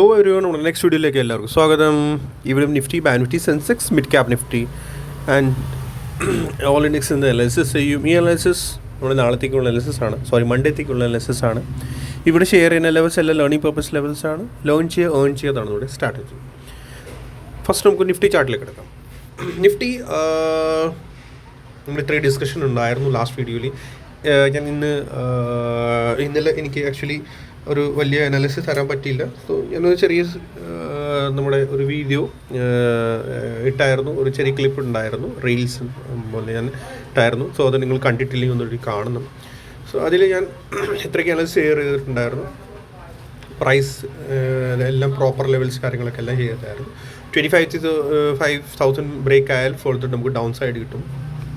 Hello everyone നമ്മുടെ next വീഡിയോയിലേക്ക് എല്ലാവർക്കും സ്വാഗതം. ഇവിടെ Nifty bank Nifty Sensex mid cap Nifty. And all index എന്ന അനാലിസിസ് ചെയ്യും. ഈ അനാലിസിസ് നമ്മുടെ നാളത്തേക്കുള്ള അനാലിസിസ് ആണ്. സോറി മൺഡേത്തേക്കുള്ള അനാലിസിസ് ആണ്. ഇവിടെ ഷെയർ ചെയ്യുന്ന ലെവൽസ് എല്ലാം ലേണിംഗ് പർപ്പസ് ലെവൽസ് ആണ്. ലേൺ ചെയ്യുക ഏൺ ചെയ്യുന്നതാണ് ഇവിടെ സ്ട്രാറ്റജി ഫസ്റ്റ് നമുക്ക് നിഫ്റ്റി ചാർട്ടിലേക്ക് എടുക്കാം നിഫ്റ്റി നമ്മുടെ ഇത്രയും ഡിസ്കഷൻ ഉണ്ടായിരുന്നു ലാസ്റ്റ് വീഡിയോയിൽ ഞാൻ ഇന്ന് ഇന്നലെ എനിക്ക് ആക്ച്വലി ഒരു വലിയ അനാലിസിസ് തരാൻ പറ്റിയില്ല. സോ ഞാനൊരു ചെറിയ നമ്മുടെ ഒരു വീഡിയോ ഇട്ടായിരുന്നു. ഒരു ചെറിയ ക്ലിപ്പ് ഉണ്ടായിരുന്നു. റീൽസ് പോലെ ഞാൻ ഇട്ടായിരുന്നു. സോ അത് നിങ്ങൾ കണ്ടിട്ടില്ലെങ്കിൽ ഒന്നുകൂടി കാണണം. സോ അതിൽ ഞാൻ ഇത്രയ്ക്ക് അനാലിസ് ഷെയർ ചെയ്തിട്ടുണ്ടായിരുന്നു പ്രൈസ് എല്ലാം പ്രോപ്പർ ലെവൽസ് കാര്യങ്ങളൊക്കെ എല്ലാം ചെയ്തായിരുന്നു twenty five five thousand break ആയാൽ ഫോർത്ത് നമുക്ക് ഡൗൺ സൈഡ് കിട്ടും.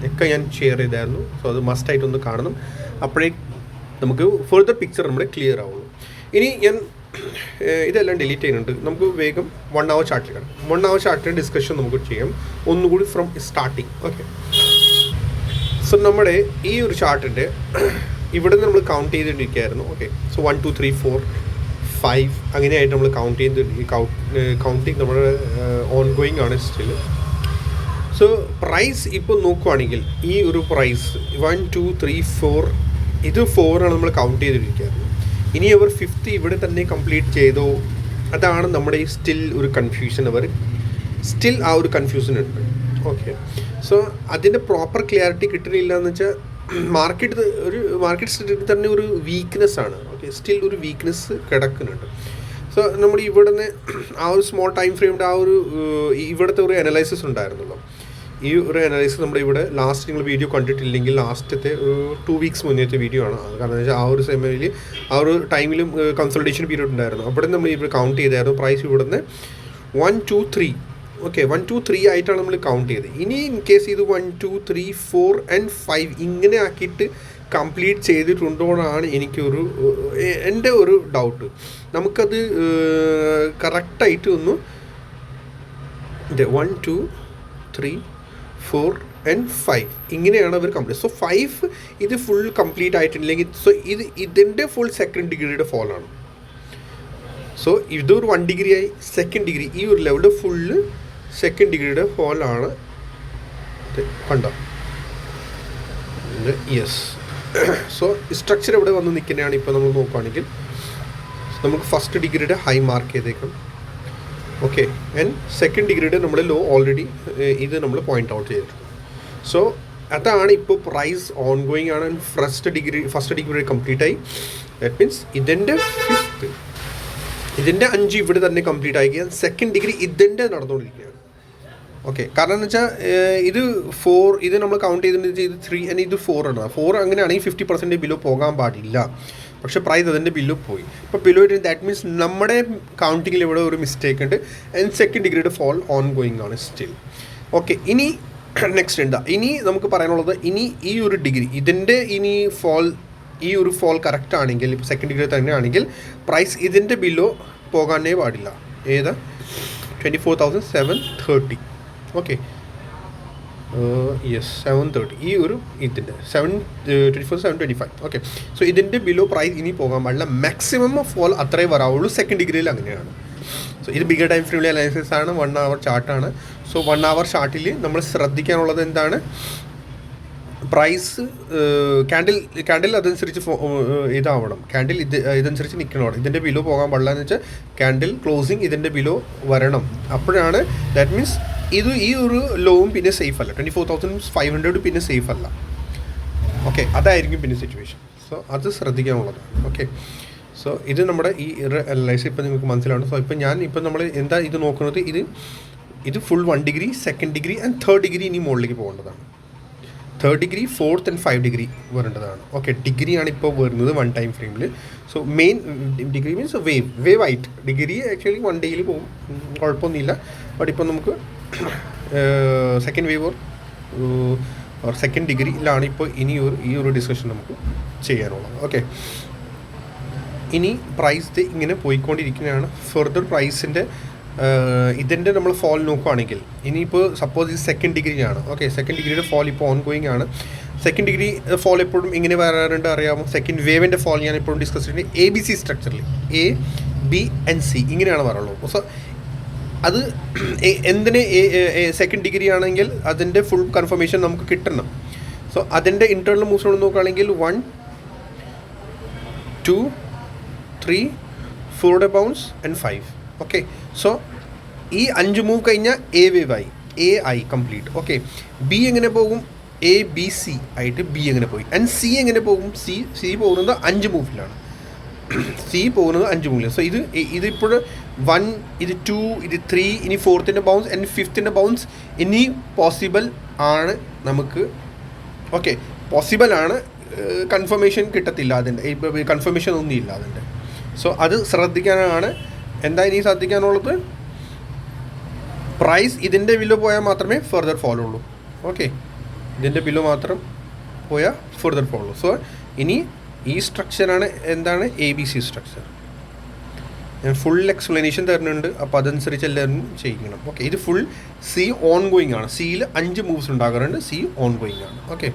ഒക്കെ ഞാൻ ഷെയർ ചെയ്തായിരുന്നു. സോ അത് മസ്റ്റായിട്ടൊന്ന് കാണണം. അപ്പോഴേ നമുക്ക് ഫർദർ പിക്ചർ നമ്മുടെ ക്ലിയർ ആവുള്ളൂ. ഇനി ഞാൻ ഇതെല്ലാം ഡിലീറ്റ് ചെയ്യുന്നുണ്ട്. നമുക്ക് വേഗം വൺ അവർ ചാർട്ടിൽ കാണാം വൺ അവർ ചാർട്ടിൽ ഡിസ്കഷൻ നമുക്ക് ചെയ്യാം. ഒന്നുകൂടി ഫ്രം സ്റ്റാർട്ടിങ് ഓക്കെ സോ നമ്മുടെ ഈ ഒരു ചാർട്ടിന്റെ ഇവിടെ നിന്ന് നമ്മൾ count ചെയ്തിട്ടിരിക്കുകയായിരുന്നു okay so one two three four five അങ്ങനെയായിട്ട് നമ്മൾ കൗണ്ട് ചെയ്ത് കൗണ്ടിങ് നമ്മുടെ ഓൺ ഗോയിങ് ആണ് സ്റ്റിൽ സോ പ്രൈസ് ഇപ്പോൾ നോക്കുവാണെങ്കിൽ ഈ ഒരു price one two three four ഇത് ഫോറാണ് നമ്മൾ കൗണ്ട് ചെയ്തിരിക്കുന്നത് ഇനി അവർ ഫിഫ്ത്ത് ഇവിടെ തന്നെ കംപ്ലീറ്റ് ചെയ്തോ. അതാണ് നമ്മുടെ ഈ സ്റ്റിൽ ഒരു കൺഫ്യൂഷൻ അവർ. സ്റ്റിൽ ആ ഒരു കൺഫ്യൂഷൻ ഉണ്ട്. ഓക്കെ സോ അതിന്റെ പ്രോപ്പർ ക്ലിയാരിറ്റി കിട്ടുന്നില്ല എന്ന് വെച്ചാൽ മാർക്കറ്റ് ഒരു മാർക്കറ്റ് സ്റ്റിൽ തന്നെ ഒരു വീക്ക്നെസ് ആണ്. ഓക്കെ സ്റ്റിൽ ഒരു വീക്ക്നെസ് കിടക്കുന്നുണ്ട്. സോ നമ്മൾ ഇവിടെ നിന്ന് ആ ഒരു സ്മോൾ ടൈം ഫ്രെയിമിന്റെ ആ ഒരു ഇവിടുത്തെ ഒരു അനലൈസിസ് ഉണ്ടായിരുന്നല്ലോ. ഈ ഒരു അനാലിസിസ് നമ്മുടെ ഇവിടെ ലാസ്റ്റ് നിങ്ങൾ വീഡിയോ കണ്ടിട്ടില്ലെങ്കിൽ ലാസ്റ്റത്തെ ടു വീക്സ് മുന്നേത്തെ വീഡിയോ ആണ്. കാരണം വെച്ചാൽ ആ ഒരു സമയത്തിൽ ആ ഒരു ടൈമിലും കൺസൾട്ടേഷൻ പീരീഡ് ഉണ്ടായിരുന്നു. അവിടെ നമ്മൾ ഇവിടെ കൗണ്ട് ചെയ്തായിരുന്നു. പ്രൈസ് ഇവിടുന്ന് one two three okay one two three ആയിട്ടാണ് നമ്മൾ കൗണ്ട് ചെയ്തത്. ഇനി ഇൻ കേസ് ഇത് one two three four and five ഇങ്ങനെ ആക്കിയിട്ട് കംപ്ലീറ്റ് ചെയ്തിട്ടുണ്ടോ എന്നാണ് എനിക്കൊരു എന്റെ ഒരു ഡൗട്ട് നമുക്കത് കറക്റ്റായിട്ട് ഒന്ന് one two three four and five ഇങ്ങനെയാണ് അവർ കംപ്ലീറ്റ് സോ ഫൈവ് ഇത് ഫുൾ കംപ്ലീറ്റ് ആയിട്ടില്ലെങ്കിൽ സോ ഇത് ഇതിന്റെ ഫുൾ സെക്കൻഡ് ഡിഗ്രിയുടെ ഫോൾ ആണ്. സോ ഇതൊരു വൺ ഡിഗ്രി ആയി സെക്കൻഡ് ഡിഗ്രി ഈ ഒരു ലെവലിൽ ഫുള്ള് സെക്കൻഡ് ഡിഗ്രിയുടെ ഫോൾ ആണ്. കണ്ടോ? യെസ് സോ സ്ട്രക്ചർ എവിടെ വന്ന് നിൽക്കുന്നതാണ് ഇപ്പോൾ നമ്മൾ നോക്കുകയാണെങ്കിൽ നമുക്ക് ഫസ്റ്റ് ഡിഗ്രിയുടെ ഹൈ മാർക്ക് ചെയ്തേക്കാം. ഓക്കെ ആൻഡ് സെക്കൻഡ് ഡിഗ്രിയുടെ നമ്മൾ ലോ ഓൾറെഡി ഇത് നമ്മൾ പോയിന്റ് ഔട്ട് ചെയ്തിട്ടുണ്ട് സോ അതാണ് ഇപ്പോൾ പ്രൈസ് ഓൺ ഗോയിങ് ആണ് first degree first degree complete ആയി. ദാറ്റ് മീൻസ് ഇതിന്റെ ഫിഫ്ത്ത് ഇതിന്റെ അഞ്ച് ഇവിടെ തന്നെ കംപ്ലീറ്റ് ആയി സെക്കൻഡ് ഡിഗ്രി ഇതിന്റെ നടന്നുകൊണ്ടിരിക്കുകയാണ്. ഓക്കെ കാരണം എന്ന് വെച്ചാൽ ഇത് ഫോർ ഇത് നമ്മൾ കൗണ്ട് ചെയ്തിട്ട് ഇത് ത്രീ ആൻഡ് ഇത് ഫോർ ആണ്. ഫോർ അങ്ങനെയാണെങ്കിൽ ഫിഫ്റ്റി പെർസെന്റേജ് ബിലോ പോകാൻ പാടില്ല. പക്ഷേ പ്രൈസ് അതിന്റെ ബില്ലോ പോയി. ഇപ്പോൾ ബിലോ ദാറ്റ് മീൻസ് നമ്മുടെ കൗണ്ടിങ്ങിൽ ഇവിടെ ഒരു മിസ്റ്റേക്ക് ഉണ്ട്. ആൻഡ് സെക്കൻഡ് ഡിഗ്രിയുടെ ഫോൾ ഓൺ ഗോയിങ് ആണ് സ്റ്റിൽ ഓക്കെ ഇനി നെക്സ്റ്റ് എന്താ ഇനി നമുക്ക് പറയാനുള്ളത് ഇനി ഈ ഒരു ഡിഗ്രി ഇതിന്റെ ഇനി ഫോൾ ഈ ഒരു ഫോൾ കറക്റ്റ് ആണെങ്കിൽ ഇപ്പോൾ സെക്കൻഡ് ഡിഗ്രി തന്നെ ആണെങ്കിൽ പ്രൈസ് ഇതിന്റെ ബില്ലോ പോകാനേ പാടില്ല. ഏതാ? Twenty four thousand seven thirty okay yes seven thirty ഈ ഒരു ഇതിന്റെ seven twenty four seven twenty five okay so ഇതിന്റെ ബിലോ പ്രൈസ് ഇനി പോകാൻ പാടില്ല. മാക്സിമം ഓഫ് ഫോൾ അത്രേ വരാവുള്ളൂ. സെക്കൻഡ് ഡിഗ്രിയിൽ അങ്ങനെയാണ്. സോ ഇത് ബിഗർ ടൈം ഫ്രെയിമിലെ അനാലിസിസ് ആണ്. വൺ അവർ ചാർട്ടാണ് സോ വൺ അവർ ചാർട്ടിൽ നമ്മൾ ശ്രദ്ധിക്കാനുള്ളത് എന്താണ്? പ്രൈസ് ക്യാൻഡിൽ ക്യാൻഡിൽ അതനുസരിച്ച് ഫോ- ഇതാവണം. ക്യാൻഡിൽ ഇത് ഇതനുസരിച്ച് നിൽക്കണം ഇതിന്റെ ബിലോ പോകാൻ പാടില്ല എന്ന് വെച്ചാൽ ക്യാൻഡിൽ ക്ലോസിങ് ഇതിന്റെ ബിലോ വരണം. അപ്പോഴാണ് ദാറ്റ് മീൻസ് ഇത് ഈ ഒരു ലോവും പിന്നെ സേഫ് അല്ല. Twenty four thousand five hundred പിന്നെ സേഫ് അല്ല. ഓക്കെ അതായിരിക്കും പിന്നെ സിറ്റുവേഷൻ സോ അത് ശ്രദ്ധിക്കാനുള്ളതാണ് ഓക്കെ സോ ഇത് നമ്മുടെ ഈ ലൈസ് ഇപ്പം നിങ്ങൾക്ക് മനസ്സിലാണ് സോ ഇപ്പം ഞാൻ ഇപ്പം നമ്മൾ എന്താ ഇത് നോക്കുന്നത്? ഇത് ഇത് full one degree second degree and third degree ഇനി മുകളിലേക്ക് പോകേണ്ടതാണ്. Third degree fourth and five degree വരേണ്ടതാണ്. ഓക്കെ ഡിഗ്രിയാണ് ഇപ്പോൾ വരുന്നത് വൺ ടൈം ഫ്രെയിമിൽ so main degree means wave wave ആയിട്ട് ഡിഗ്രി ആക്ച്വലി വൺ ഡേയിൽ പോകും കുഴപ്പമൊന്നുമില്ല. ബട്ട് ഇപ്പോൾ നമുക്ക് സെക്കൻഡ് വേവ് ഓർ സെക്കൻഡ് ഡിഗ്രിയിലാണ് ഇപ്പോൾ ഇനി ഒരു ഈ ഒരു ഡിസ്കഷൻ നമുക്ക് ചെയ്യാനുള്ളത്. ഓക്കെ ഇനി പ്രൈസ് ഇങ്ങനെ പോയിക്കൊണ്ടിരിക്കുന്നതാണ് ഫെർദർ പ്രൈസിന്റെ ഇതിന്റെ നമ്മൾ ഫോൾ നോക്കുകയാണെങ്കിൽ ഇനിയിപ്പോൾ സപ്പോസ് ഇത് സെക്കൻഡ് ഡിഗ്രിയാണ് ഓക്കെ സെക്കൻഡ് ഡിഗ്രിയുടെ ഫോൾ ഇപ്പോൾ ഓൺ ഗോയിങ് ആണ്. സെക്കൻഡ് ഡിഗ്രി ഫോൾ എപ്പോഴും ഇങ്ങനെ വരാറുണ്ട് അറിയാമോ? സെക്കൻഡ് വേവിന്റെ ഫോൾ ഞാൻ എപ്പോഴും ഡിസ്കസ് ചെയ്യുന്നത് എ ബി സി സ്ട്രക്ചറിൽ എ ബി ആൻഡ് സി ഇങ്ങനെയാണ് പറയുള്ളൂ സോ അത് എന്തിന് സെക്കൻഡ് ഡിഗ്രി ആണെങ്കിൽ അതിന്റെ ഫുൾ കൺഫർമേഷൻ നമുക്ക് കിട്ടണം. സോ അതിന്റെ ഇന്റേർണൽ മൂവ്സ് നോക്കുകയാണെങ്കിൽ one two three four bounce and five okay so ഈ അഞ്ച് മൂവ് കഴിഞ്ഞാൽ എ വേവ് ആയി. എ ആയി കംപ്ലീറ്റ് ഓക്കെ ബി എങ്ങനെ പോകും? എ ബി സി ആയിട്ട് ബി എങ്ങനെ പോയി? ആൻഡ് സി എങ്ങനെ പോകും? സി സി പോകുന്നത് അഞ്ച് മൂവിലാണ് സി പോകുന്നത് അഞ്ച് മൂവിലാണ് സോ ഇത് ഇതിപ്പോൾ വൺ ഇത് ടു ഇത് ത്രീ ഇനി ഫോർത്തിന്റെ ബൗൺസ് ആൻഡ് ഫിഫ്ത്തിന്റെ ബൗൺസ് ഇനി പോസിബിൾ ആണ് നമുക്ക്. ഓക്കെ പോസിബിൾ ആണ് കൺഫർമേഷൻ കിട്ടത്തില്ല അതിന്റെ കൺഫർമേഷൻ ഒന്നും ഇല്ല അതിന്റെ സോ അത് ശ്രദ്ധിക്കാനാണ്. എന്താ ഇനി ശ്രദ്ധിക്കാനുള്ളത്? പ്രൈസ് ഇതിന്റെ ബില്ല് പോയാൽ മാത്രമേ ഫെർദർ ഫോളോ ഉള്ളൂ. ഓക്കെ ഇതിന്റെ ബില്ല് മാത്രം പോയാൽ ഫെർദർ ഫോളോ സോ ഇനി ഈ സ്ട്രക്ചറാണ് എന്താണ്? എ ബി സി സ്ട്രക്ചർ ഞാൻ ഫുൾ എക്സ്പ്ലനേഷൻ തരുന്നുണ്ട്. അപ്പോൾ അതനുസരിച്ച് എല്ലാവരും ചെയ്യിക്കണം. ഓക്കെ ഇത് ഫുൾ സി ഓൺ ഗോയിങ് ആണ് സിയിൽ അഞ്ച് മൂവ്സ് ഉണ്ടാകാറുണ്ട്. സി ഓൺ ഗോയിങ് ആണ്. ഓക്കെ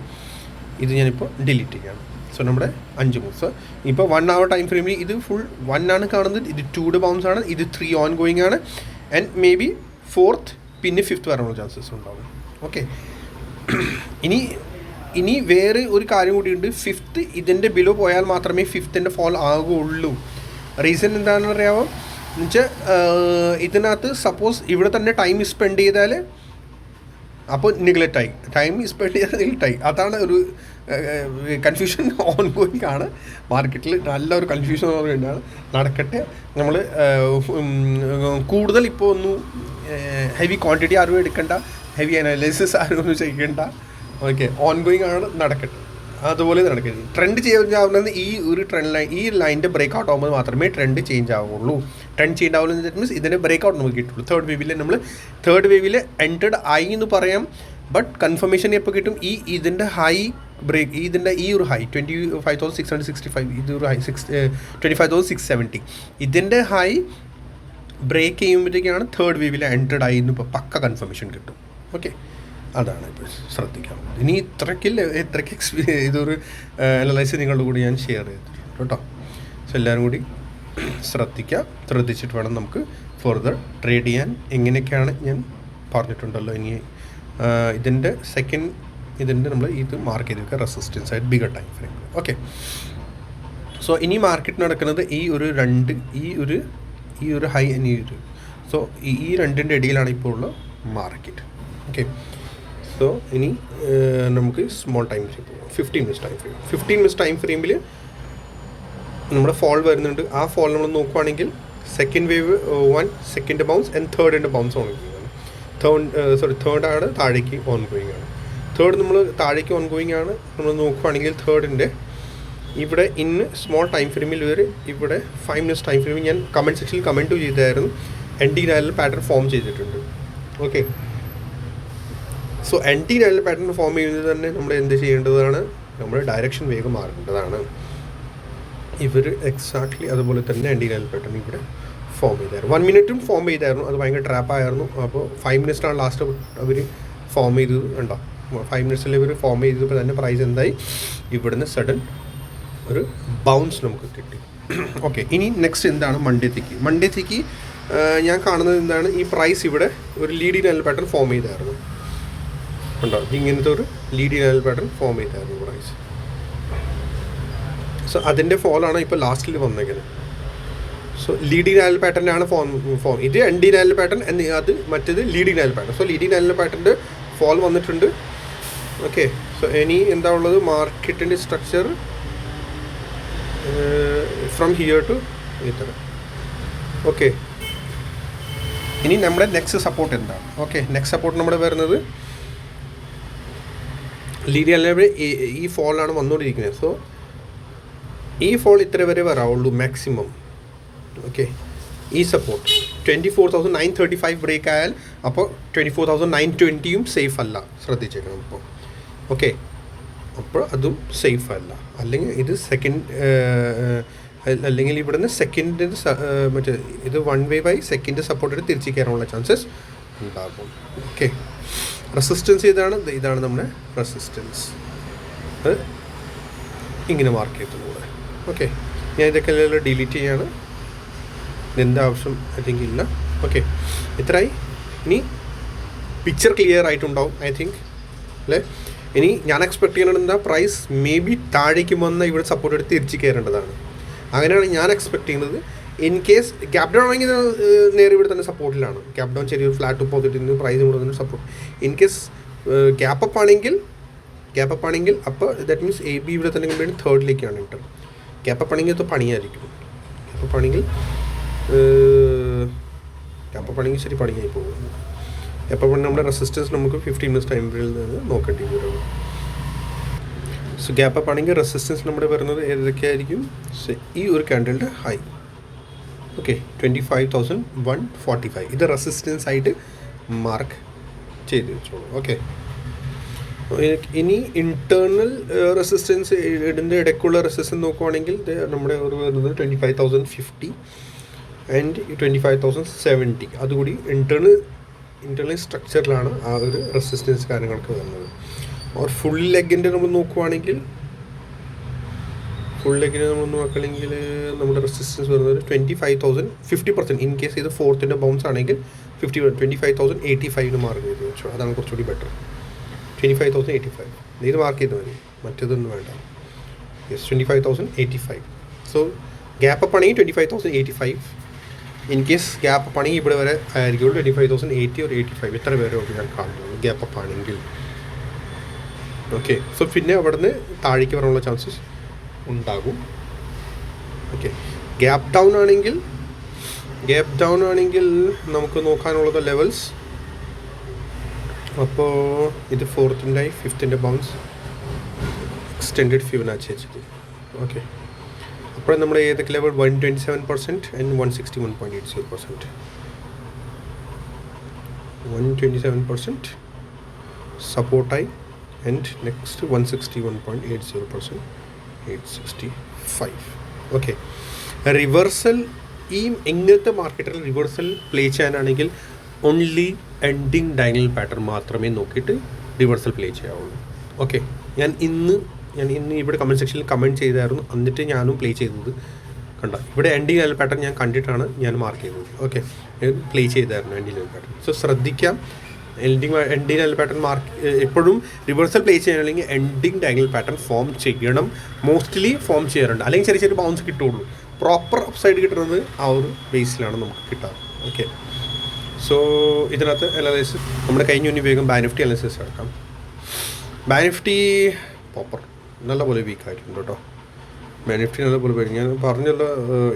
ഇത് ഞാനിപ്പോൾ ഡിലീറ്റ് ചെയ്യാണ്. സോ നമ്മുടെ അഞ്ച് മൂവ്സ് ഇപ്പോൾ വൺ അവർ ടൈം ഫ്രെയിമിൽ ഇത് ഫുൾ വൺ ആണ് കാണുന്നത്. ഇത് ടൂഡ് ബൗൺസ് ആണ്. ഇത് ത്രീ ഓൺ ഗോയിങ് ആണ്. ആൻഡ് മേ ബി ഫോർത്ത് പിന്നെ ഫിഫ്ത്ത് വരാനുള്ള ചാൻസസ് ഉണ്ടാവും. ഓക്കെ ഇനി ഇനി വേറെ ഒരു കാര്യം കൂടിയുണ്ട് ഫിഫ്ത്ത് ഇതിന്റെ ബിലോ പോയാൽ മാത്രമേ ഫിഫ്ത്തിന്റെ ഫോൾ ആകുള്ളൂ. റീസൺ എന്താണെന്ന് അറിയാമോ എന്നുവെച്ചാൽ ഇതിനകത്ത് സപ്പോസ് ഇവിടെ തന്നെ ടൈം സ്പെൻഡ് ചെയ്താൽ അപ്പോൾ നിഗ്ലക്റ്റ് ആയി. ടൈം സ്പെൻഡ് ചെയ്താൽ നിഗ്ലക്റ്റ് ആയി. അതാണ് ഒരു കൺഫ്യൂഷൻ ഓൺ ഗോയിങ് ആണ്. മാർക്കറ്റിൽ നല്ലൊരു കൺഫ്യൂഷൻ പറയുന്നതാണ് നടക്കട്ടെ. നമ്മൾ കൂടുതൽ ഇപ്പോൾ ഒന്നും ഹെവി ക്വാണ്ടിറ്റി ആരും എടുക്കണ്ട. ഹെവി അനാലിസിസ് ആരും ഒന്നും ചെയ്യണ്ട. ഓക്കെ ഓൺ ഗോയിങ് ആണ് നടക്കട്ടെ. അതുപോലെ നടക്കരുത് ട്രെൻഡ് ചേഞ്ച് ആവുന്നത് ഈ ഒരു ട്രെൻഡ് ലൈൻ ഈ ലൈനിന്റെ ബ്രേക്ക് ഔട്ട് ആകുമ്പോൾ മാത്രമേ ട്രെൻഡ് ചേഞ്ച് ആവുള്ളൂ. ട്രെൻഡ് ചേഞ്ച് ആവുള്ളൂ എന്ന് മീൻസ് ഇതിന്റെ ബ്രേക്ക് ഔട്ട് നമുക്ക് കിട്ടുള്ളൂ. തേർഡ് വേവിൽ നമ്മൾ തേർഡ് വേവിൽ എന്റേഡ് ആയി എന്ന് പറയാം. ബട്ട് കൺഫർമേഷൻ എപ്പോൾ കിട്ടും ഈ ഇതിന്റെ ഹൈ ബ്രേക്ക് ഇതിന്റെ ഈ ഒരു high twenty five thousand six hundred sixty five ഇത് ഒരു high six twenty five thousand six seventy ഇതിന്റെ ഹൈ ബ്രേക്ക് ചെയ്യുമ്പോഴത്തേക്കാണ് തേർഡ് വേവിൽ എന്റേഡ് ആയി എന്ന് ഇപ്പോൾ പക്ക കൺഫർമേഷൻ കിട്ടും. ഓക്കെ അതാണ് ഇപ്പോൾ ശ്രദ്ധിക്കാം ഇനി ഇത്രയ്ക്കില്ല ഇത്രയ്ക്ക് എക്സ്പീരിയൻ ഇതൊരു അനലൈസ് നിങ്ങളുടെ കൂടി ഞാൻ ഷെയർ ചെയ്തിട്ടുണ്ട് കേട്ടോ. സോ എല്ലാവരും കൂടി ശ്രദ്ധിക്കുക ശ്രദ്ധിച്ചിട്ട് വേണം നമുക്ക് ഫർദർ ട്രേഡ് ചെയ്യാൻ. എങ്ങനെയൊക്കെയാണ് ഞാൻ പറഞ്ഞിട്ടുണ്ടല്ലോ ഇനി ഇതിന്റെ സെക്കൻഡ് ഇതിന്റെ നമ്മൾ ഇത് മാർക്ക് ചെയ്ത് വെക്കുക റെസിസ്റ്റൻസ് ആയിട്ട് bigger time frame okay so ഇനി മാർക്കറ്റ് നടക്കുന്നത് ഈ ഒരു രണ്ട് ഈ ഒരു ഈ ഒരു ഹൈ ഇനി ഒരു സോ ഈ രണ്ടിന്റെ ഇടയിലാണ് ഇപ്പോൾ ഉള്ള മാർക്കറ്റ് ഓക്കെ സോ ഇനി നമുക്ക് small time frame fifteen minutes time frame fifteen minutes time ഫ്രെയിമിൽ നമ്മുടെ ഫോൾ വരുന്നുണ്ട്. ആ ഫോൾ നമ്മൾ നോക്കുവാണെങ്കിൽ second wave one second bounce and തേർഡിന്റെ bounce on going ആണ്. തേർഡ് സോറി തേർഡ് ആണ് താഴേക്ക് ഓൺ ഗോയിങ് ആണ്. തേർഡ് നമ്മൾ താഴേക്ക് ഓൺ ഗോയിങ് ആണ്. നമ്മൾ നോക്കുവാണെങ്കിൽ തേർഡിന്റെ ഇവിടെ ഇന്ന് സ്മോൾ ടൈം ഫ്രെയിമിൽ വരെ ഇവിടെ ഫൈവ് മിനിറ്റ്സ് ടൈം ഫ്രെയിമിൽ ഞാൻ കമന്റ് സെക്ഷനിൽ കമന്റ് ചെയ്തായിരുന്നു. എൻ ടി നാലിൽ പാറ്റേൺ ഫോം ചെയ്തിട്ടുണ്ട്. ഓക്കെ സോ ആന്റി ടി നാലിൽ പാറ്റേൺ ഫോം ചെയ്യുന്നത് തന്നെ നമ്മൾ എന്ത് ചെയ്യേണ്ടതാണ്? നമ്മൾ ഡയറക്ഷൻ വേഗം മാറേണ്ടതാണ്. ഇവർ എക്സാക്ട്ലി അതുപോലെ തന്നെ ആന്റി ടി നാലിൽ പാറ്റേൺ ഇവിടെ ഫോം ചെയ്തായിരുന്നു. വൺ മിനിറ്റും ഫോം ചെയ്തായിരുന്നു. അത് ഭയങ്കര ട്രാപ്പായിരുന്നു അപ്പോൾ ഫൈവ് മിനിറ്റ്സിനാണ് ലാസ്റ്റ് അവർ ഫോം ചെയ്തത് ഉണ്ടോ ഫൈവ് മിനിറ്റ്സിൽ ഇവർ ഫോം ചെയ്തപ്പോൾ തന്നെ പ്രൈസ് എന്തായി? ഇവിടുന്ന് സഡൻ ഒരു ബൗൺസ് നമുക്ക് കിട്ടി. ഓക്കെ ഇനി നെക്സ്റ്റ് എന്താണ് മണ്ടേത്തേക്ക് മണ്ടേത്തേക്ക് ഞാൻ കാണുന്നത് എന്താണ്? ഈ പ്രൈസ് ഇവിടെ ഒരു ലീഡിങ് നല്ല പാറ്റേൺ ഫോം ചെയ്തായിരുന്നു. ഉണ്ടോ ഇങ്ങനത്തെ ഒരു ലീഡി ലെവൽ പാറ്റേൺ ഫോം ചെയ്തായിരുന്നു പ്രൈസ് സോ അതിന്റെ ഫോളാണ് ഇപ്പോൾ ലാസ്റ്റിൽ വന്നേക്കുന്നത് സോ ലീഡിങ് നാല് പാറ്റേൺ ആണ് ഫോം ഫോം ഇത് എൻഡി നാല് പാറ്റേൺ എന്ന് അത് മറ്റേത് ലീഡിങ് നാല് പാറ്റേൺ സോ ലീഡിങ് നാല് പാറ്റേണിന്റെ ഫോൾ വന്നിട്ടുണ്ട്. ഓക്കെ സോ ഇനി എന്താ ഉള്ളത്? മാർക്കറ്റിന്റെ സ്ട്രക്ചർ ഫ്രം ഹിയർ ടു ഇത്ര ഓക്കെ ഇനി നമ്മുടെ നെക്സ്റ്റ് സപ്പോർട്ട് എന്താണ്? ഓക്കെ നെക്സ്റ്റ് സപ്പോർട്ട് നമ്മുടെ വരുന്നത് ലീഡിയൽ ഈ ഫോളാണ് വന്നുകൊണ്ടിരിക്കുന്നത്. സോ ഈ ഫോൾ ഇത്ര വരെ വരാവുള്ളൂ മാക്സിമം ഓക്കെ ഈ support twenty four thousand nine thirty five break ആയാൽ അപ്പോൾ ട്വന്റി ഫോർ തൗസൻഡ് നയൻ ട്വന്റിയും സേഫ് അല്ല. ശ്രദ്ധിച്ചേക്കണം അപ്പോൾ ഓക്കെ അപ്പോൾ അതും സേഫ് അല്ല. അല്ലെങ്കിൽ ഇത് സെക്കൻഡ് അല്ലെങ്കിൽ ഇവിടുന്ന് സെക്കൻഡ് മറ്റേ ഇത് one way by second support തിരിച്ചു കയറാനുള്ള ചാൻസസ് ഉണ്ടാകും. ഓക്കെ റെസിസ്റ്റൻസ് ഇതാണ് ഇതാണ് നമ്മുടെ റെസിസ്റ്റൻസ് ഇങ്ങനെ മാർക്ക് ചെയ്തിട്ടുണ്ട് ഓക്കെ ഞാൻ ഇതൊക്കെ എല്ലാം ഡിലീറ്റ് ചെയ്യാണ്. ഇതിന്റെ ആവശ്യം ഐ തിങ്ക് ഇല്ല. ഓക്കെ ഇത്രയായി. ഇനി പിക്ചർ ക്ലിയർ ആയിട്ടുണ്ടാവും ഐ തിങ്ക് അല്ലേ? ഇനി ഞാൻ എക്സ്പെക്ട് ചെയ്യണത് എന്താ? പ്രൈസ് മേ ബി താഴേക്ക് വന്ന ഇവിടെ സപ്പോർട്ട് എടുത്ത് തിരിച്ച് കയറേണ്ടതാണ്. അങ്ങനെയാണ് ഞാൻ എക്സ്പെക്ട് ചെയ്യുന്നത്. ഇൻ കേസ് ക്യാപ് ഡൗൺ ആണെങ്കിൽ നേരെ ഇവിടെ തന്നെ സപ്പോർട്ടിലാണ് ക്യാപ് ഡൗൺ ചെറിയൊരു ഫ്ലാറ്റ് പോസിറ്റ് നിന്ന് പ്രൈസ് കൊടുക്കുന്ന support in case gap up ആണെങ്കിൽ ഗ്യാപ്പ് അപ്പ് ആണെങ്കിൽ അപ്പോൾ ദാറ്റ് മീൻസ് എ ബി ഇവിടെ തന്നെ കമ്പനി തേർഡിലേക്കാണ് ഇട്ടത് ഗ്യാപ്പ് അപ്പ് ആണെങ്കിൽ അത് പണിയായിരിക്കും. ഗ്യാപ്പ് അപ്പ് ആണെങ്കിൽ ഗ്യാപ്പ് അപ്പ് ആണെങ്കിൽ ശരി പണിയായി പോകും. എപ്പോൾ അപ്പ് നമ്മുടെ റെസിസ്റ്റൻസ് നമുക്ക് ഫിഫ്റ്റീൻ മിനിറ്റ്സ് ടൈം പീരീഡിൽ നിന്ന് നോക്കേണ്ടി വരും. സോ ഗ്യാപ്പ് ആണെങ്കിൽ റെസിസ്റ്റൻസ് നമ്മുടെ വരുന്നത് ഏതൊക്കെയായിരിക്കും? ഈ ഒരു ക്യാൻഡലിന്റെ high okay twenty five thousand one forty five ഇത് റെസിസ്റ്റൻസ് ആയിട്ട് മാർക്ക് ചെയ്ത് വെച്ചോളൂ ഓക്കെ ഇനി ഇന്റേർണൽ റെസിസ്റ്റൻസ് ഇതിന്റെ ഇടയ്ക്കുള്ള റെസിസ്റ്റൻസ് നോക്കുവാണെങ്കിൽ നമ്മുടെ ഒരു വരുന്നത് twenty five thousand fifty and twenty five thousand seventy അതുകൂടി ഇന്റേർണൽ ഇന്റേർണൽ സ്ട്രക്ചറിലാണ് ആ ഒരു റെസിസ്റ്റൻസ് കാര്യങ്ങളൊക്കെ വരുന്നത്. ഓർ ഫുൾ ലെഗിന്റെ നമ്മൾ നോക്കുവാണെങ്കിൽ ലെഗിന് നമ്മൾ നോക്കുകയാണെങ്കിൽ നമ്മുടെ റെസിസ്റ്റൻസ് വരുന്നത് twenty five thousand fifty percent in case ഇത് ഫോർത്തിന്റെ ബൗൺസ് ആണെങ്കിൽ fifty twenty five thousand eighty ഫൈവിന് mark ചെയ്ത്. വെച്ചു അതാണ് കുറച്ചുകൂടി better twenty five thousand eighty five ഇത് മാർക്ക് ചെയ്താൽ മതി. മറ്റേതൊന്നും വേണ്ട. Yes twenty five thousand eighty five so gap up ആണെങ്കിൽ twenty five thousand eighty five in case gap up ആണെങ്കിൽ ഇവിടെ വരെ ആയിരിക്കുള്ളൂ ട്വന്റി ഫൈവ് തൗസൻഡ് എയ്റ്റി ഒരു എയ്റ്റി ഫൈവ് ഇത്ര പേരെ ഞാൻ കാണുന്നുള്ളൂ ഗ്യാപ്പ് അപ്പ് ആണെങ്കിൽ ഓക്കെ സോ പിന്നെ അവിടുന്ന് താഴേക്ക് വരാനുള്ള ചാൻസസ് ഉണ്ടാകും. ഓക്കെ ഗ്യാപ് ഡൗൺ ആണെങ്കിൽ ഗ്യാപ് ഡൗൺ ആണെങ്കിൽ നമുക്ക് നോക്കാനുള്ളത് ലെവൽസ് അപ്പോൾ ഇത് ഫോർത്തിന്റെ ഫിഫ്ത്തിന്റെ ബൗൺസ് എക്സ്റ്റെൻഡഡ് ഫിബനാച്ചി വെച്ചത് ഓക്കെ അപ്പോൾ നമ്മുടെ ഏതൊക്കെ level one twenty seven percent and one sixty one point eight zero percent one twenty seven percent സപ്പോർട്ടായി and next one sixty one point eight zero percent eight sixty five. Okay reversal ഈ ഇങ്ങനത്തെ മാർക്കറ്റിൽ reversal play ചെയ്യാനാണെങ്കിൽ only ending diagonal pattern മാത്രമേ നോക്കിയിട്ട് reversal play ചെയ്യാവുള്ളൂ. Okay ഞാൻ ഇന്ന് ഞാൻ ഇന്ന് ഇവിടെ കമന്റ് സെക്ഷനിൽ കമന്റ് ചെയ്തായിരുന്നു. എന്നിട്ട് ഞാനും പ്ലേ ചെയ്തത് കണ്ട? ഇവിടെ എൻഡിങ് ഡയൽ പാറ്റേൺ ഞാൻ കണ്ടിട്ടാണ് ഞാൻ മാർക്ക് ചെയ്തത്. ഓക്കെ പ്ലേ ചെയ്തായിരുന്നു എൻഡിങ് ഡയൽ പാറ്റേൺ സോ ശ്രദ്ധിക്കാം. Ending ending angle pattern mark എപ്പോഴും റിവേഴ്സൽ പ്ലേ ചെയ്യണമെങ്കിൽ എൻഡിങ് ആംഗിൾ പാറ്റേൺ ഫോം ചെയ്യണം. മോസ്റ്റ്ലി ഫോം ചെയ്യാറുണ്ട്. അല്ലെങ്കിൽ ചെറിയ ചെറിയ ബൗൺസ് കിട്ടുള്ളൂ. പ്രോപ്പർ സൈഡ് കിട്ടുന്നത് ആ ഒരു ബേസിലാണ് നമുക്ക് കിട്ടാറ്. ഓക്കെ സോ ഇതിനകത്ത് അനാലിസിസ് നമ്മുടെ കഴിഞ്ഞ ഇനി വേഗം ബാനിഫ്റ്റി അനാലിസിസ് എടുക്കാം ബാനിഫ്റ്റി പ്രോപ്പർ നല്ലപോലെ വീക്കായിട്ടുണ്ട് കേട്ടോ. ബാനിഫ്റ്റി അതേപോലെ പോയി ഞാൻ പറഞ്ഞല്ലോ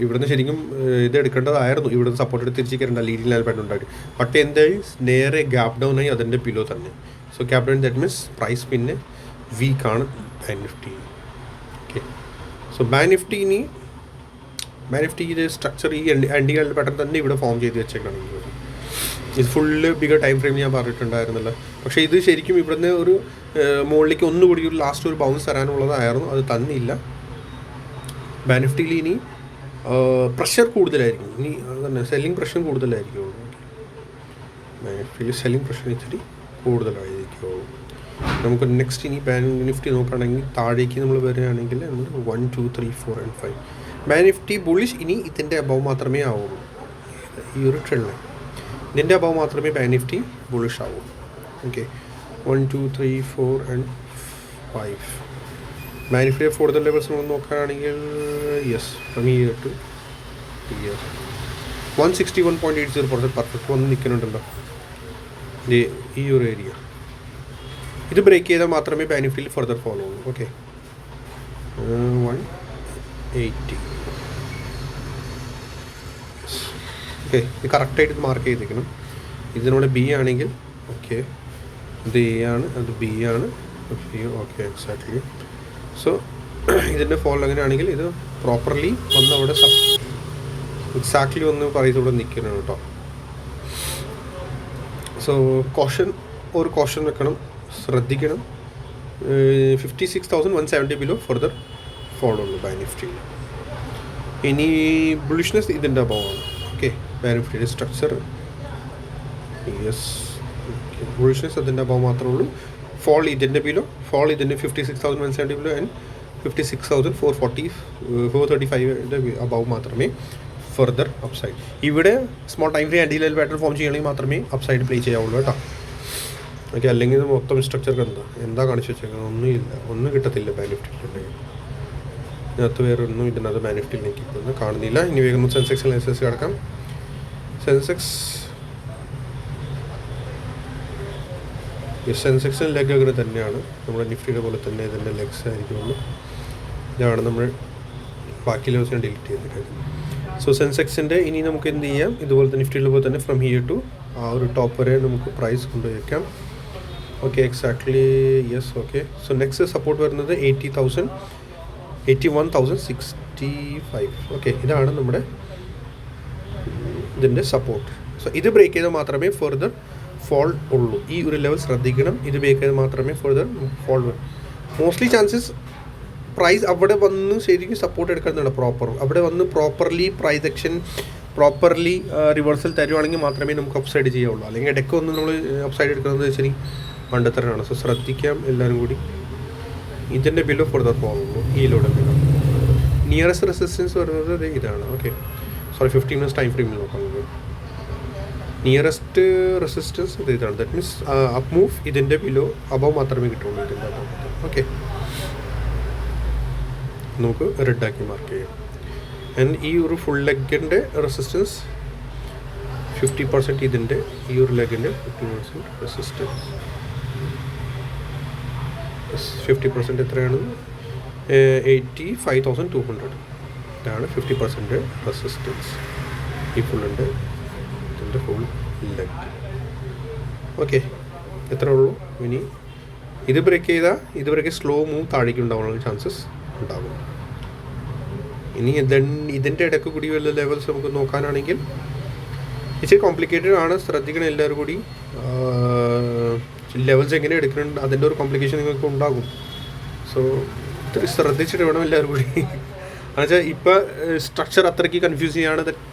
ഇവിടുന്ന് ശരിക്കും ഇത് എടുക്കേണ്ടതായിരുന്നു. ഇവിടുന്ന് സപ്പോർട്ട് എടുത്ത് തിരിച്ച് കയറേണ്ട ലീഡിൽ നാൽപ്പായിട്ട് ഉണ്ടാക്കി ബട്ട് എന്തായി നേരെ ഗ്യാപ് ഡൗൺ ആയി അതിന്റെ പിലോ തന്നെ. So gap down that means price പിന്നെ വീക്കാണ് ബാനിഫ്റ്റി ഓക്കെ സോ ബാനിഫ്റ്റി ഇനി ബാനിഫ്റ്റി ഇത് സ്ട്രക്ചർ ഈ ആന്റി പാറ്റേൺ തന്നെ ഇവിടെ ഫോം ചെയ്ത് വെച്ചേക്കാണ് ഇത് ഫുള്ള് ബിഗർ ടൈം ഫ്രെയിം ഞാൻ പറഞ്ഞിട്ടുണ്ടായിരുന്നില്ല. പക്ഷേ ഇത് ശരിക്കും ഇവിടുന്ന് ഒരു മുകളിലേക്ക് ഒന്നുകൂടി ഒരു ലാസ്റ്റ് ഒരു ബൗൺസ് തരാനുള്ളതായിരുന്നു. അത് തന്നില്ല. ബാനിഫ്റ്റിയിൽ ഇനി പ്രഷർ കൂടുതലായിരിക്കും. ഇനി തന്നെ സെല്ലിംഗ് പ്രഷർ കൂടുതലായിരിക്കും ബാനിഫ്റ്റിയിൽ സെല്ലിംഗ് പ്രഷർ ഇച്ചിരി കൂടുതലായിരിക്കും നമുക്ക് നെക്സ്റ്റ് ഇനി ബാങ്ക് നിഫ്റ്റി നോക്കുകയാണെങ്കിൽ താഴേക്ക് നമ്മൾ വരികയാണെങ്കിൽ നമ്മൾ one two three four and five bank Nifty bullish ഇനി ഇതിന്റെ അബവ് മാത്രമേ ആവുള്ളൂ. ഈ ഒരു ട്രെൻഡ് ഇതിന്റെ അബവ് മാത്രമേ ബാങ്ക് നിഫ്റ്റി ബുള്ളിഷ് ആവുള്ളൂ. Okay one two three four and five bank for the levels നമ്മൾ നോക്കുകയാണെങ്കിൽ yes here to here one sixty one point eight zero percent perfect വന്ന് നിൽക്കുന്നുണ്ടല്ലോ ഈ ഒരു ഏരിയ ഇത് ബ്രേക്ക് ചെയ്താൽ മാത്രമേ ബാനിഫിൽ ഫർദർ ഫോളോ ഉള്ളൂ. ഓക്കെ വൺ എയ്റ്റി ഓക്കെ ഇത് കറക്റ്റായിട്ട് മാർക്ക് ചെയ്തിരിക്കണം ഇതിനോട് ബി ആണെങ്കിൽ ഓക്കെ ഇത് എ ആണ് അത് ബി ആണ്. ഓക്കെ എക്സാക്ട്ലി സോ ഇതിന്റെ ഫോൾ അങ്ങനെയാണെങ്കിൽ ഇത് പ്രോപ്പർലി ഒന്ന് അവിടെ എക്സാക്ട്ലി ഒന്ന് പറയുന്നത് ഇവിടെ നിൽക്കണം കേട്ടോ. സോ കോഷൻ ഒരു കോഷൻ വെക്കണം. ശ്രദ്ധിക്കണം. Fifty six thousand one seventy below further follow ഉള്ളൂ ബൈ നിഫ്റ്റിയിൽ ഇനി ബുളിഷ്നെസ് ഇതിന്റെ അഭാവമാണ് ഓക്കെ ബൈ നിഫ്റ്റിയുടെ സ്ട്രക്ചർ യെസ് ബുളിഷ്നെസ് അതിന്റെ അഭാവം മാത്രമേ ഉള്ളൂ. ഫോൾ ഇതിന്റെ ബിലോ ഫോൾ ഇതിന്റെ fifty six thousand one seventy below and fifty six thousand four forty four thirty ഫൈവിന്റെ അഭാവം മാത്രമേ അപ്സൈഡ് ഇവിടെ small time free anti level pattern form ചെയ്യണമെങ്കിൽ മാത്രമേ അപ്സൈഡ് പ്ലേ ചെയ്യാവുള്ളൂ കേട്ടോ. ഓക്കെ അല്ലെങ്കിൽ മൊത്തം സ്ട്രക്ചർ എന്താ? എന്താ കാണിച്ചു വെച്ചേക്കുന്നത് ഒന്നുമില്ല. ഒന്നും കിട്ടത്തില്ല ബെനിഫിറ്റ് ഇതിനകത്ത് വേറെ ഒന്നും ഇതിനകത്ത് ബെനിഫിറ്റ് എനിക്ക് ഇതൊന്നും കാണുന്നില്ല. ഇനി വേഗം സെൻസെക്സ് ലൈസൻസ് കിടക്കാം. സെൻസെക്സ് സെൻസെക്സിന് ലെഗ് അങ്ങനെ തന്നെയാണ്. നമ്മുടെ നിഫ്റ്റിയുടെ പോലെ തന്നെ ഇതിന്റെ ലെഗ്സ് ആയിരിക്കുള്ളൂ ഇതാണ് നമ്മൾ ബാക്കി ലെവൽസ് ഞാൻ ഡിലീറ്റ് ചെയ്തിട്ട് സോ സെൻസെക്സിന്റെ ഇനി നമുക്ക് എന്ത് ചെയ്യാം? ഇതുപോലെ തന്നെ നിഫ്റ്റിയുടെ പോലെ തന്നെ ഫ്രം ഹിയർ ടു ആ ഒരു ടോപ്പ് വരെ നമുക്ക് price കൊണ്ടുവയ്ക്കാം. Okay exactly yes okay so next support വരുന്നത് eighty thousand eighty one thousand sixty five okay ഇതാണ് നമ്മുടെ ഇതിന്റെ സപ്പോർട്ട് സോ ഇത് ബ്രേക്ക് ചെയ്താൽ മാത്രമേ ഫർദർ ഫോൾ ഉള്ളൂ. ഈ ഒരു ലെവൽ ശ്രദ്ധിക്കണം. ഇത് ചെയ്താൽ മാത്രമേ ഫർദർ ഫോൾ വരും. മോസ്റ്റ്ലി ചാൻസസ് പ്രൈസ് അവിടെ വന്ന് ശരിക്കും സപ്പോർട്ട് എടുക്കുന്നുണ്ട് പ്രോപ്പർ അവിടെ വന്ന് properly price action properly reversal തരുവാണെങ്കിൽ മാത്രമേ നമുക്ക് അപ്സൈഡ് ചെയ്യാവുള്ളൂ. അല്ലെങ്കിൽ ഇടയ്ക്ക് ഒന്ന് നമ്മൾ അപ്സൈഡ് എടുക്കുന്നത് ശരി മണ്ടത്തരമാണ് സോ ശ്രദ്ധിക്കാം എല്ലാവരും കൂടി. ഇതിന്റെ ബിലോ ഫർദർ പോകുന്നു ഈ ലോഡ് നിയറസ്റ്റ് റെസിസ്റ്റൻസ് വരുന്നത് ഇതാണ്. Okay sorry fifteen minutes time ഫ്രെയിമിൽ നോക്കാം. നിയറസ്റ്റ് റെസിസ്റ്റൻസ് ഇത് ഇതാണ്. ദറ്റ് മീൻസ് അപ് മൂവ് ഇതിന്റെ ബിലോ അബവ് മാത്രമേ കിട്ടുള്ളൂ ഇതിന്റെ ഓക്കെ നമുക്ക് റെഡാക്കി മാർക്ക് ചെയ്യാം. ആൻഡ് ഈ ഒരു ഫുൾ ലെഗിന്റെ റെസിസ്റ്റൻസ് ഫിഫ്റ്റി പെർസെന്റ് ഇതിന്റെ ഈ ഒരു ലെഗിന്റെ fifty percent resistance fifty percent എത്രയാണ്? Eighty five thousand two hundred ഇതാണ് ഫിഫ്റ്റി പെർസെന്റ് റെസിസ്റ്റൻസ് ഈ ഫുള്ളുണ്ട് ഇതിന്റെ ഫുൾ ലെഗ് ഓക്കെ എത്ര ഉള്ളൂ? ഇനി ഇത് ബ്രേക്ക് ചെയ്താൽ ഇത് ബ്രേക്ക് സ്ലോ മൂവ് താഴേക്ക് ഉണ്ടാവാനുള്ള ചാൻസസ് ഉണ്ടാകും. ഇനി ഇതിന്റെ ഇടയ്ക്ക് കൂടി വല്ല ലെവൽസ് നമുക്ക് നോക്കാനാണെങ്കിൽ ഇച്ചിരി കോംപ്ലിക്കേറ്റഡ് ആണ്. ശ്രദ്ധിക്കണം എല്ലാവരും കൂടി. ലെവൽസ് എങ്ങനെ എടുക്കുന്നുണ്ട് അതിന്റെ ഒരു കോംപ്ലിക്കേഷൻ നിങ്ങൾക്ക് ഉണ്ടാകും. സോ ഇത്തിരി ശ്രദ്ധിച്ചിട്ട് വേണം എല്ലാവരും കൂടി. എന്നുവെച്ചാൽ ഇപ്പോൾ സ്ട്രക്ചർ അത്രയ്ക്ക് കൺഫ്യൂസ് ചെയ്യാണ് ദാറ്റ്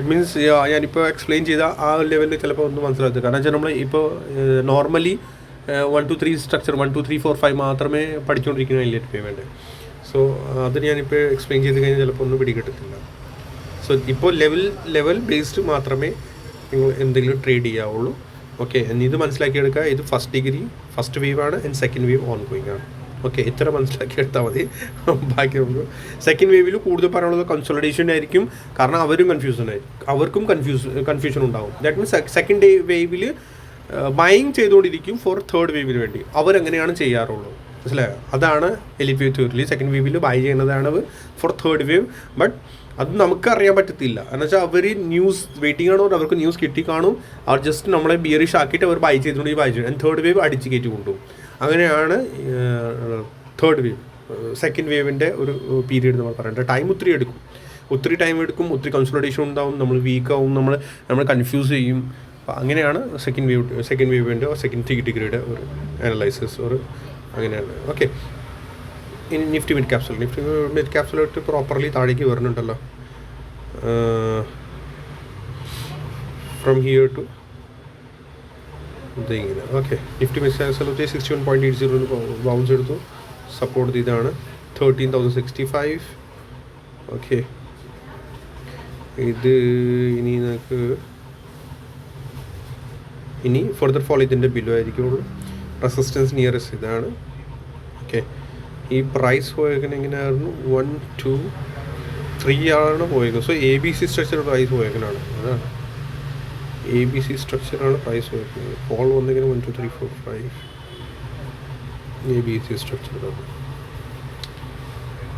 മീൻസ് ഞാനിപ്പോൾ എക്സ്പ്ലെയിൻ ചെയ്ത ആ ലെവലിൽ ചിലപ്പോൾ ഒന്ന് മനസ്സിലാക്കുക കാരണം വെച്ചാൽ നമ്മൾ ഇപ്പോൾ normally one two three structure one two three four five മാത്രമേ പഠിച്ചുകൊണ്ടിരിക്കുന്ന അതിൽ ഇപ്പോൾ വേണ്ടത്. സോ അത് ഞാനിപ്പോൾ എക്സ്പ്ലെയിൻ ചെയ്ത് കഴിഞ്ഞാൽ ചിലപ്പോൾ ഒന്നും പിടികിട്ടത്തില്ല. സോ ഇപ്പോൾ ലെവൽ ലെവൽ ബേസ്ഡ് മാത്രമേ നിങ്ങൾ എന്തെങ്കിലും ട്രേഡ് ചെയ്യാവുള്ളൂ. ഓക്കെ ഇത് മനസ്സിലാക്കിയെടുക്കുക. ഇത് ഫസ്റ്റ് ഡിഗ്രി ഫസ്റ്റ് വേവ് ആണ് and second wave on going ആണ്. ഓക്കെ ഇത്ര മനസ്സിലാക്കി എടുത്താൽ മതി. ബാക്കി നമുക്ക് സെക്കൻഡ് വേവിൽ കൂടുതൽ പറയാനുള്ളത് കൺസോളിഡേഷൻ ആയിരിക്കും. കാരണം അവരും കൺഫ്യൂഷൻ ആയിരിക്കും അവർക്കും കൺഫ്യൂസ് കൺഫ്യൂഷൻ ഉണ്ടാകും ദാറ്റ് മീൻസ് സെക്കൻഡ് വേവിൽ ബൈങ് ചെയ്തുകൊണ്ടിരിക്കും ഫോർ തേർഡ് വേവിന് വേണ്ടി. അവരങ്ങനെയാണ് ചെയ്യാറുള്ളത്. മനസ്സിലായോ? അതാണ് എലിറ്റ് വേവ് തിയറിൽ സെക്കൻഡ് വേവിൽ ബൈ ചെയ്യുന്നതാണ് ഫോർ തേർഡ് വേവ് ബട്ട് അത് നമുക്ക് അറിയാൻ പറ്റത്തില്ല. എന്ന് വെച്ചാൽ അവർ ന്യൂസ് വെയിറ്റിംഗ് ആണോ അവർക്ക് ന്യൂസ് കിട്ടി കാണും അവർ ജസ്റ്റ് നമ്മളെ ബിയറിഷ് ആക്കിയിട്ട് അവർ ബൈ ചെയ്തുകൊണ്ട് ബൈ ചെയ്യും തേർഡ് വേവ് അടിച്ച് കയറ്റി കൊണ്ടുപോകും. അങ്ങനെയാണ് തേർഡ് വേവ് സെക്കൻഡ് വേവിന്റെ ഒരു പീരീഡ് നമ്മൾ പറയേണ്ടത് ടൈം ഒത്തിരി എടുക്കും. ഒത്തിരി ടൈം എടുക്കും ഒത്തിരി കൺസൾട്ടേഷൻ ഉണ്ടാവും നമ്മൾ വീക്കാവും നമ്മൾ നമ്മൾ കൺഫ്യൂസ് ചെയ്യും. അപ്പോൾ അങ്ങനെയാണ് സെക്കൻഡ് വേവ് സെക്കൻഡ് വേവിന്റെ സെക്കൻഡ് ത്രീ ഡിഗ്രിയുടെ ഒരു അനലൈസിസ് ഒരു അങ്ങനെയാണ്. ഓക്കെ ഇനി നിഫ്റ്റി മിഡ് ക്യാപ്സൽ നിഫ്റ്റി മിഡ് ക്യാപ്സുലായിട്ട് പ്രോപ്പർലി താഴേക്ക് വരുന്നുണ്ടല്ലോ ഫ്രം ഹിയർ ടു ഇതിങ്ങനെ ഓക്കെ നിഫ്റ്റി മിഡ് സ്ഥലത്ത് sixty one point eight zero bounce എടുത്തു. സപ്പോർട്ട് ഇതാണ് thirteen thousand sixty five okay ഇത് ഇനി നമുക്ക് ഇനി ഫർദർ ഫോൾ ഇതിന്റെ ബിലോ ആയിരിക്കുള്ളൂ. റെസിസ്റ്റൻസ് നിയറസ്റ്റ് ഇതാണ്. ഓക്കെ ഈ പ്രൈസ് പോയേക്കുന്നത് എങ്ങനെയായിരുന്നു? വൺ ടു ത്രീ ആണ് പോയേക്കുന്നത് so A B C structure price പോയേക്കുന്നതാണ് അതാണ്. എ ബി സി സ്ട്രക്ചറാണ് പ്രൈസ് വരുന്നത്. ഫോൾ വന്നിങ്ങനെ one two three four five A B C structure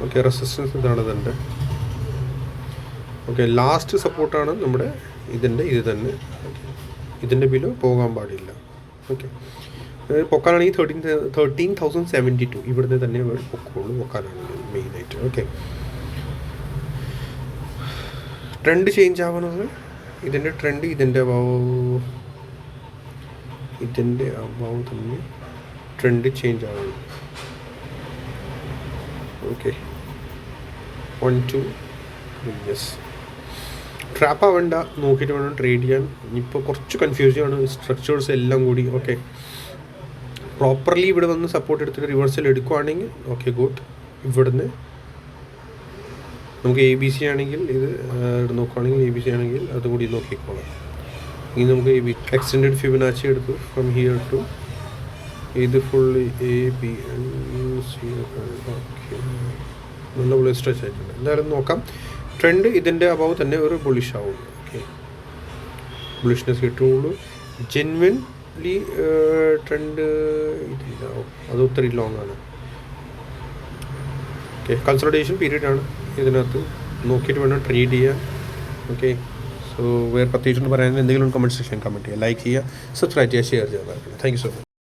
okay resistance ഇതാണ് ഇതിന്റെ ഓക്കെ ലാസ്റ്റ് സപ്പോർട്ടാണ് നമ്മുടെ ഇതിന്റെ ഇത് തന്നെ. ഇതിന്റെ ബിലോ പോകാൻ പാടില്ല. Okay പൊക്കാനാണെങ്കിൽ thirteen thirteen thousand seventy two ഇവിടുന്ന് തന്നെ പൊക്കോളൂ പൊക്കാനാണെങ്കിൽ മെയിനായിട്ട് ഓക്കെ ട്രെൻഡ് ചേഞ്ച് ആവുന്നത് ഇതിന്റെ ട്രെൻഡ് ഇതിന്റെ അഭാവം ഇതിന്റെ അഭാവം തന്നെ ട്രെൻഡ് ചേഞ്ച് ആവുന്നു. Okay one two yes trap ആവേണ്ട നോക്കിയിട്ട് വേണം ട്രേഡ് ചെയ്യാൻ. ഇപ്പോൾ കുറച്ച് കൺഫ്യൂഷൻ ആണ്. സ്ട്രക്ചേഴ്സ് എല്ലാം കൂടി ഓക്കെ പ്രോപ്പർലി ഇവിടെ വന്ന് സപ്പോർട്ട് എടുത്തിട്ട് റിവേഴ്സൽ എടുക്കുവാണെങ്കിൽ ഓക്കെ ഗുഡ് ഇവിടുന്ന് നമുക്ക് എ ബി സി ആണെങ്കിൽ ഇത് നോക്കുകയാണെങ്കിൽ എ ബി സി ആണെങ്കിൽ അതും കൂടി നോക്കിക്കോളാം. ഇനി നമുക്ക് എ ബി എക്സ്റ്റെൻഡ് ഫിബനാച്ചി എടുത്തു ഫ്രം ഹിയർ ടു ഇത് fully A B C okay നല്ല പോലെ സ്ട്രെച്ച് ആയിട്ടുണ്ട്. എന്തായാലും നോക്കാം. ട്രെൻഡ് ഇതിന്റെ അഭാവ് തന്നെ ഒരു ബുളിഷ് ആവും. ഓക്കെ ബുളിഷ്നെസ് കിട്ടുകയുള്ളൂ. ജെൻവിൻലി ട്രെൻഡ് ഇതില്ല. അത് ഒത്തിരി ലോങ് ആണ്. ഓക്കെ കൺസൾട്ടേഷൻ പീരീഡ് ആണ്. ഇതിനകത്ത് നോക്കിയിട്ട് വേണം ട്രീഡ് ചെയ്യാൻ. ഓക്കെ സോ വേറെ പ്രത്യേകിച്ചൊന്നും പറയാൻ എന്തെങ്കിലും കമന്റ് സെക്ഷൻ കമന്റ് ചെയ്യുക. ലൈക്ക് ചെയ്യുക സബ്സ്ക്രൈബ് ചെയ്യുക ഷെയർ ചെയ്യുക. Thank you so much